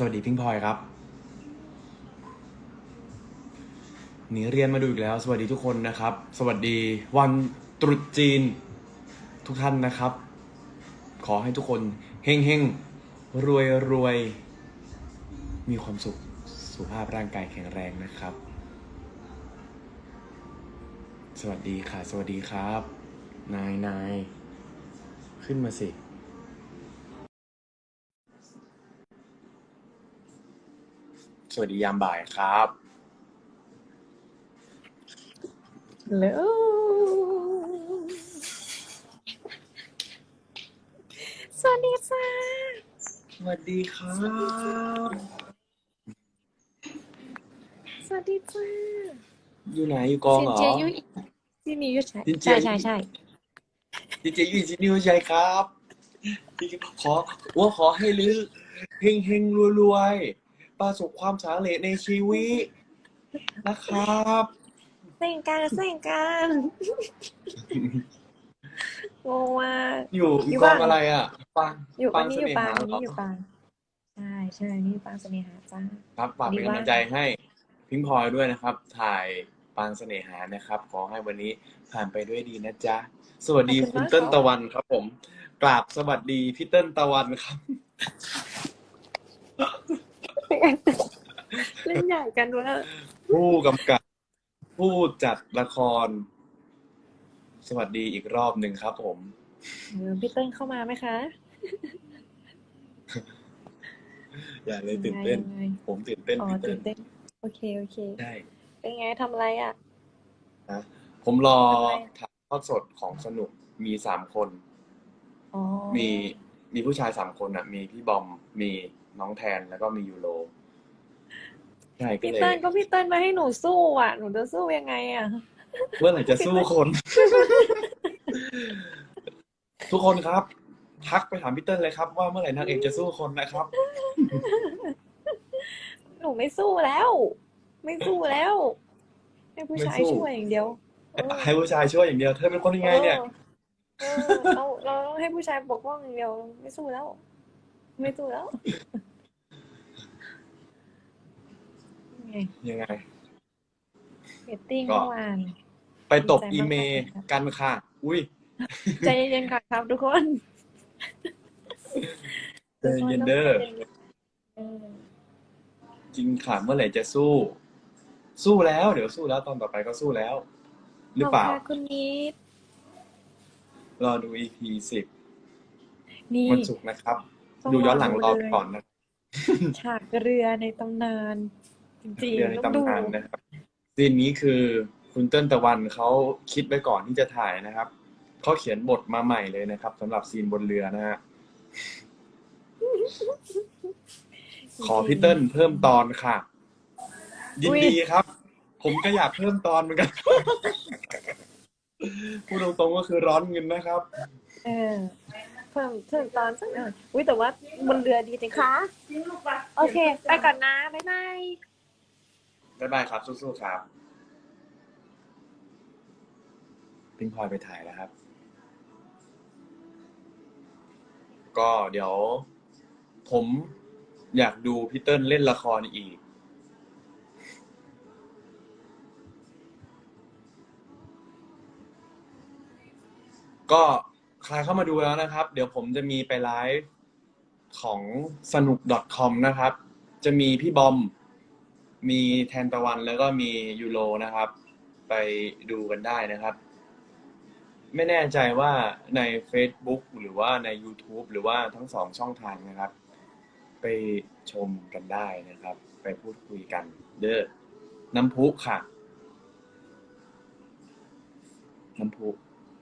สวัสดีพิงพลอยครับ หนีเรียนมาดูอีกแล้ว สวัสดีทุกคนนะครับ สวัสดีวันตรุษจีนทุกท่านนะครับ ขอให้ทุกคนเฮงเฮงรวยรวยมีความสุขสุขภาพร่างกายแข็งแรงนะครับ สวัสดีค่ะ สวัสดีครับ นายนายขึ้นมาสิ วัสดียามบ่ายครับฮัลโหลสวัสดีจ้าสวัสดีครับสวัสดีจ้าอยู่ไหนอยู่กองซิเหรอ เจยุยที่นี่ยุใช่ซินเจีใช่ยใช่ใช่ดีเจยูจินิวใช่ครับขอว่าขอให้ลือเฮงเฮงรวยรวย ประสบความสำเร็จในชีวิตนะครับเส้นกันเส้นกันงงมากอยู่อยู่กองบ้านอะไรอะปังอยู่ปัวันงนี้เสอยู่น่ปางหาวันเหรนี้ออยู่ปางใช่ใช่นี่อยู่ปางเสน่หาจ้าครับฝากเป็นดีกำว่าลังใจให้พิงพลอยด้วยนะครับ ถ่ายปางเสน่หานะครับ ขอให้วันนี้ผ่านไปด้วยดีนะจ๊ะสวัสดีคุณเติ้ลตะวันครับ ผมกราบสวัสดีพี่เติ้ลตะวันครับ เล่นใหญ่กันด้วยผู้กำกับ ผู้จัดละคร สวัสดีอีกรอบหนึ่งครับผมเออพี่เติ้ลเข้ามาไหมคะ อย่าเลยตื่นเต้นยังไงผมตื่นเต้นอ๋อพี่เติ้ตื่ลนเต้น โอเคโอเคใช่เป็นไงทำอะไรอะนะผมรอทำไมถ่ายทอดสดของสนุกมีสามคนอ๋อมี มีผู้ชายสามคนอะ มีพี่บอมมีน้องแทนแล้วก็มียูโรใช่ก็พี่เลยเติ้ลก็พี่เติ้ลมาให้หนูสู้อะ หนูจะสู้ยังไงอะ เมื่อไหร่จะสู้คน ทุกคนครับ ทักไปถามพี่เติ้ลเลยครับว่าเมื่อไหร่นางเอกจะสู้คนนะครับ หนูไม่สู้แล้ว ไม่สู้แล้วให้ผู้ชายไม่สู้ ช่วยอย่างเดียวเออให้ผู้ชายช่วยอย่างเดียว เธอเป็นคนยังไงเนี่ย เออ เออเราเราต้องให้ผู้ชายปกป้องอย่างเดียวไม่สู้แล้ว ไม่สู้แล้ว ไงยังไง เรตติ้งก็ เมื่อวาน ไปตบดีใจมากอีเมลเลยครับกันค่ะ อุ้ยใจเย็นๆค่ะครับทุกคนใจเย็นเด้อเออจริงค่ะเมื่อไหร่จะสู้ สู้แล้ว เดี๋ยวสู้แล้วตอนต่อไปก็สู้แล้ว หรือเปล่า ขบคุณค่ะคุณนิด รอดู EP สิบนี่ วันศุกร์นะครับ ต้องดูย้อนหลังรอเลย ก่อนนะฉากเรือในตำนาน จริงเรื่องในๆต้องดู ตำนานนะครับซีนนี้คือคุณเติ้ลตะวันเขาคิดไว้ก่อนที่จะถ่ายนะครับเขาเขียนบทมาใหม่เลยนะครับสำหรับซีนบนเรือนะฮะขอพี่เติ้ลเพิ่มตอนค่ะ ยินดีครับ ผมก็อยากเพิ่มตอนเหมือนกัน พูดตรงๆก็คือร้อนเงินนะครับเออเพิ่มเพิ่มตอนสักหน่อยอุ้ยแต่ว่าบนเรือดีจริงค่ะโอเค ไปก่อนนะ บ๊ายบาย บ๊ายบายครับสู้ๆครับพิงพลอยไปถ่ายแล้วครับ ก็เดี๋ยว ผมอยากดูพี่เติ้ลเล่นละครอีก ก็ใครเข้ามาดูแล้วนะครับ เดี๋ยวผมจะมีไปไลฟ์ของสนุก .com นะครับ จะมีพี่บอม มีแทนตะวันแล้วก็มียูโรนะครับ ไปดูกันได้นะครับ ไม่แน่ใจว่าใน Facebook หรือว่าใน YouTube หรือว่าทั้งสองช่องทางนะครับ ไปชมกันได้นะครับ ไปพูดคุยกัน เด้อน้ำพุค่ะ น้ำพุ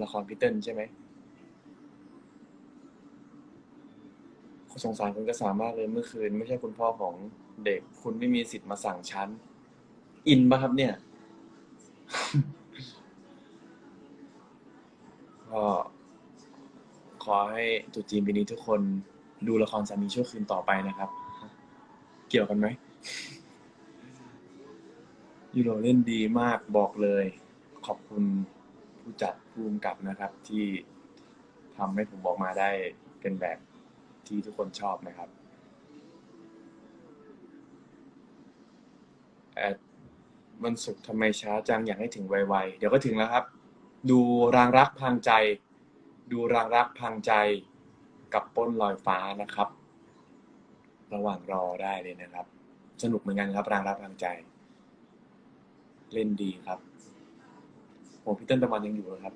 ละครพี่เติ้ลใช่ไหมสงสารคุณกระสามากเลยเมื่อคืน ไม่ใช่คุณพ่อของเด็ก คุณไม่มีสิทธิ์มาสั่งชั้นอินปะครับเนี่ยก็ขอให้ตรุษจีนปีนี้ทุกคนดูละครสามีชั่วคืนต่อไปนะครับ เกี่ยวกันไหมยูโรเล่นดีมากบอกเลย ขอบคุณ ผู้จัดผู้กำกับนะครับ ที่ทำให้ผมออกมาได้เป็นแบบที่ทุกคนชอบนะครับแอดวันศุกร์ทำไมช้าจังอยากให้ถึงไวๆ เดี๋ยวก็ถึงแล้วครับ ดูรางรักพรางใจ ดูรางรักพรางใจกับป้นลอยฟ้านะครับ ระหว่างรอได้เลยนะครับ สนุกเหมือนกันครับ รางรักพรางใจ เล่นดีครับ โอ้พี่เต้นตะวันยังอยู่นะครับ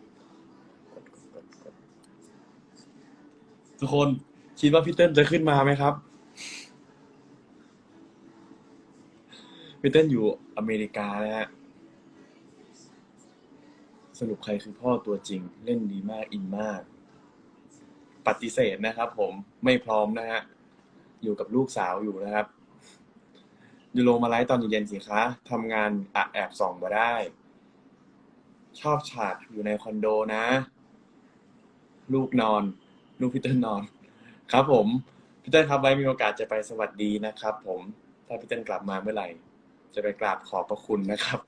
ทุกคนคิดว่าพี่เต้นจะขึ้นมาไหมครับพี่เต้นอยู่อเมริกานะฮะสรุปใครคือพ่อตัวจริง เล่นดีมากอินมาก ปฏิเสธนะครับ ผมไม่พร้อมนะฮะอยู่กับลูกสาวอยู่นะครับอยูโรมาไลฟ์ตอนเย็นๆสิคะทำงานอะแอบส่องมาได้ ชอบฉากอยู่ในคอนโดนะ ลูกนอน ลูกพี่เติ้ลนอน ครับผมพี่เติ้ลครับไว้มีโอกาสจะไปสวัสดีนะครับ ผมถ้าพี่เติ้ลกลับมาเมื่อไหร่ จะไปกราบขอบพระคุณนะครับ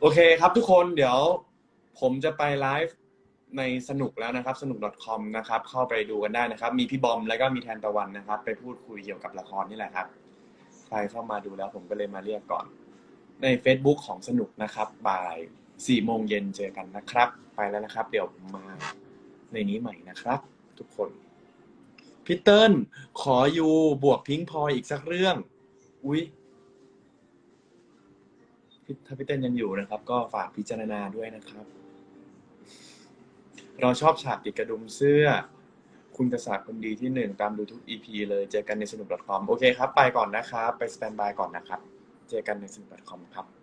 โอเคครับทุกคนเดี๋ยว ผมจะไปไลฟ์ในสนุกแล้วนะครับ สนุก .com นะครับ เข้าไปดูกันได้นะครับ มีพี่บอมแล้วก็มีแทนตะวันนะครับ ไปพูดคุยเกี่ยวกับละครนี่แหละครับ ใครเข้ามาดูแล้วผมก็เลยมาเรียกก่อน ใน Facebook ของสนุกนะครับบ่าย สี่โมงเย็นเจอกันนะครับ ไปแล้วนะครับ เดี๋ยวมาในนี้ใหม่นะครับ ทุกคนพี่เติ้ลขออยู่บวกพิงพลอยอีกสักเรื่อง อุ้ยถ้าพี่เต้นยังอยู่นะครับ ก็ฝากพิจารณาด้วยนะครับ เราชอบฉากติดกระดุมเสื้อ คุณกษัตริย์คนดีที่หนึ่งตามดูทุก EP เลยเจอกันในสนุก .com โอเคครับ ไปก่อนนะครับ ไปสแตนบายก่อนนะครับ เจอกันในสนุก .com ครับ